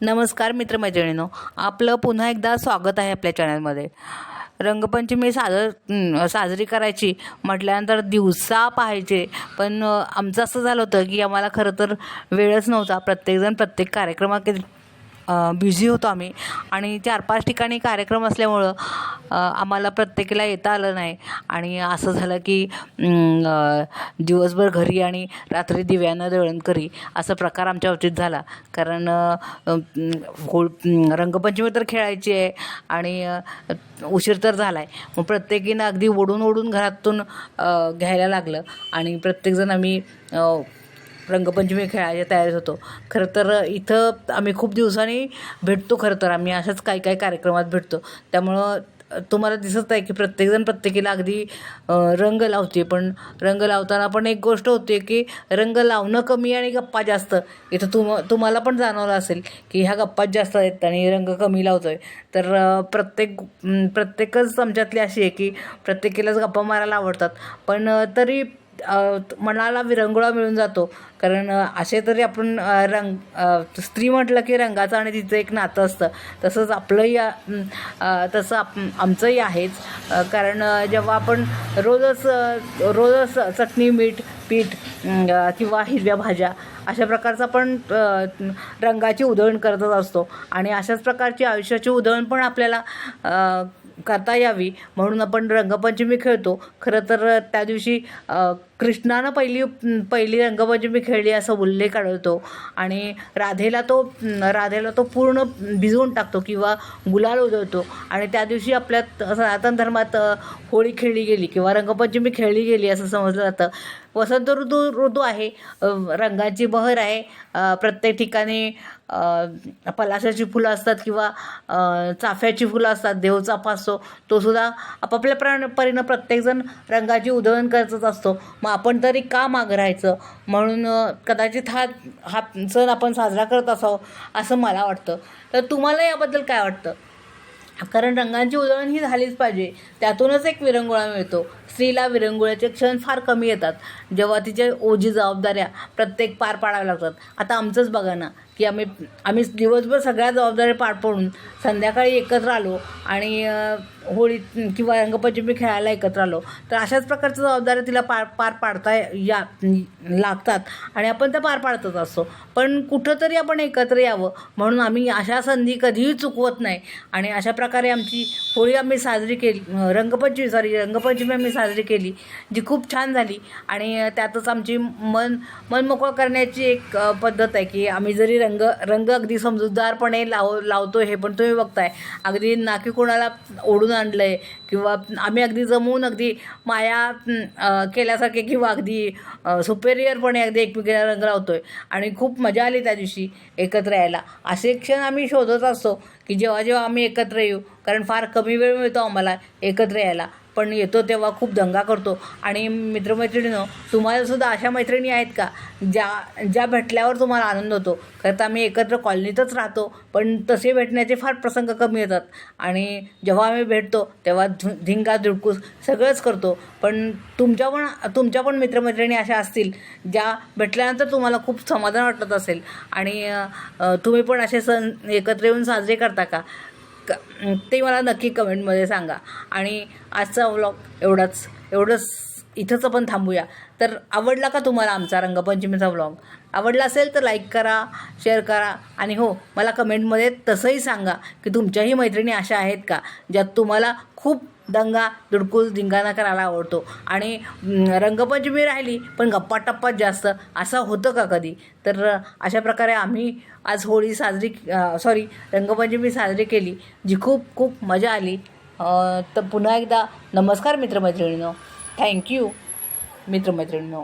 नमस्कार मित्रमैत्रिणींनो आपलं पुन्हा एकदा स्वागत आहे आपल्या चॅनलमध्ये. रंगपंचमी साजर साजरी करायची म्हटल्यानंतर दिवसा पाहायचे पण आमचं असं झालं होतं की आम्हाला खरं तर वेळच नव्हता. प्रत्येकजण प्रत्येक कार्यक्रमात बिझी होतो आम्ही. आणि चार पाच ठिकाणी कार्यक्रम असल्यामुळं आम्हाला प्रत्येकीला येता आलं नाही. आणि असं झालं की दिवसभर घरी आणि रात्री दिव्यानं दळण करी असा प्रकार आमच्या बाबतीत झाला. कारण होळ रंगपंचमी तर खेळायची आहे आणि उशीर तर झाला आहे मग प्रत्येकीनं अगदी ओढून ओढून घरातून घ्यायला लागलं. आणि प्रत्येकजण आम्ही रंगपंचमी खेळायच्या तयारीत होतो. खरं तर इथं आम्ही खूप दिवसांनी भेटतो खरं तर. आम्ही अशाच काही काही कार्यक्रमात भेटतो. त्यामुळं तुम्हाला दिसत आहे की प्रत्येकजण प्रत्येकीला अगदी रंग लावते पण रंग लावताना पण एक गोष्ट होते की रंग लावणं कमी आणि गप्पा जास्त. इथं तुम तुम्हाला पण जाणवलं असेल की ह्या गप्पात जास्त आहेत आणि रंग कमी लावतो आहे तर प्रत्येक प्रत्येकच आमच्यातली अशी आहे की प्रत्येकीलाच गप्पा मारायला आवडतात. पण तरी मनाला विरंगुळा मिळून जातो. कारण असे तरी आपण रंग स्त्री म्हटलं की रंगाचं आणि तिचं एक नातं असतं. तसंच आपलंही तसं आप आमचंही आहेच. कारण जेव्हा आपण रोजच रोजच चटणी मीठ पीठ किंवा हिरव्या भाज्या अशा प्रकारचं आपण रंगाची उधळण करतच असतो. आणि अशाच प्रकारची आयुष्याची उधळण पण आपल्याला करता यावी. म्हणून आपण रंगपंचमी खेळतो. खरं तर त्या दिवशी कृष्णानं पहिली पहिली रंगपंचमी खेळली असा उल्लेख आढळतो. आणि राधेला तो राधेला तो पूर्ण भिजवून टाकतो किंवा गुलाल उधळतो. आणि त्या दिवशी आपल्या सनातन धर्मात होळी खेळली गेली किंवा रंगपंचमी खेळली गेली असं समजलं जातं. वसंत ऋतू ऋतू आहे. रंगाची बहर आहे. प्रत्येक ठिकाणी पलाशाची फुलं असतात किंवा चाफ्याची फुलं असतात देवचाफा असतो तो सुद्धा आपापल्या प्रा परीनं प्रत्येकजण रंगाची उधळण करतच असतो. मग आपण तरी का माग राहायचं म्हणून कदाचित हा हा सण आपण साजरा करत असावं असं मला वाटतं. तर तुम्हाला याबद्दल काय वाटतं? कारण रंगांची उधळण ही झालीच पाहिजे. त्यातूनच एक विरंगुळा मिळतो. स्त्रीला विरंगुळ्याचे क्षण फार कमी येतात. जेव्हा तिच्या ओझी जबाबदाऱ्या प्रत्येक पार पाडाव्या लागतात. आता आमचंच बघा ना की आम्ही आम्ही दिवसभर सगळ्या जबाबदाऱ्या पार पडून संध्याकाळी एकत्र आलो आणि होळी किंवा रंगपंचमी खेळायला एकत्र आलो. तर अशाच प्रकारच्या जबाबदाऱ्या तिला पार पार पाडता या लागतात आणि आपण त्या पार पाडतच असतो. पण कुठंतरी आपण एकत्र यावं म्हणून आम्ही अशा संधी कधीही चुकवत नाही. आणि अशा प्रकारे आमची होळी आम्ही साजरी केली रंगपंचमी सॉरी रंगपंचमी आम्ही साजरी केली जी खूप छान झाली. आणि त्यातच आमची मन मन मोकळं करण्याची एक पद्धत आहे की आम्ही जरी रंग रंग अगदी समजूतदारपणे लाव लावतो हे पण तुम्ही बघताय. अगदी नाकी कोणाला ओढून आणलं आहे किंवा आम्ही अगदी जमवून अगदी माया केल्यासारखे किंवा अगदी सुपेरियरपणे अगदी एकमेकीला रंग लावतोय. आणि खूप मजा आली त्या दिवशी एकत्र यायला. असे क्षण आम्ही शोधत असतो की जेव्हा जेव्हा आम्ही एकत्र येऊ कारण फार कमी वेळ मिळतो आम्हाला एकत्र यायला. पण येतो तेव्हा खूप दंगा करतो. आणि मित्रमैत्रिणीनं तुम्हालासुद्धा अशा मैत्रिणी आहेत का? ज्या ज्या भेटल्यावर तुम्हाला आनंद होतो. खरं तर आम्ही एकत्र कॉलनीतच राहतो पण तसे भेटण्याचे फार प्रसंग कमी येतात. आणि जेव्हा आम्ही भेटतो तेव्हा धु धिंगा धुडकूस सगळंच करतो. पण तुमच्या पण तुमच्या पण मित्रमैत्रिणी अशा असतील ज्या भेटल्यानंतर तुम्हाला खूप समाधान वाटत असेल. आणि तुम्ही पण असे सण एकत्र येऊन साजरे करता का? क ते मला नक्की कमेंटमध्ये सांगा. आणि आजचा व्लॉग एवढाच एवढंच इथंच पण थांबूया. तर आवडला का तुम्हाला आमचा रंगपंचमीचा व्लॉग आवडला असेल तर लाईक करा शेअर करा. आणि हो मला कमेंटमध्ये तसंही सांगा की तुमच्याही मैत्रिणी अशा आहेत का ज्यात तुम्हाला खूप दंगा दुडकूस धिंगाणा करायला आवडतो. आणि रंगपंचमी राहिली पण गप्पा टप्पात जास्त. असं होतं का कधी? तर अशा प्रकारे आम्ही आज होळी साजरी सॉरी रंगपंचमी साजरी केली जी खूप खूप मजा आली. तर पुन्हा एकदा नमस्कार मित्रमैत्रिणींनो. थँक्यू मित्रमैत्रिणींनो.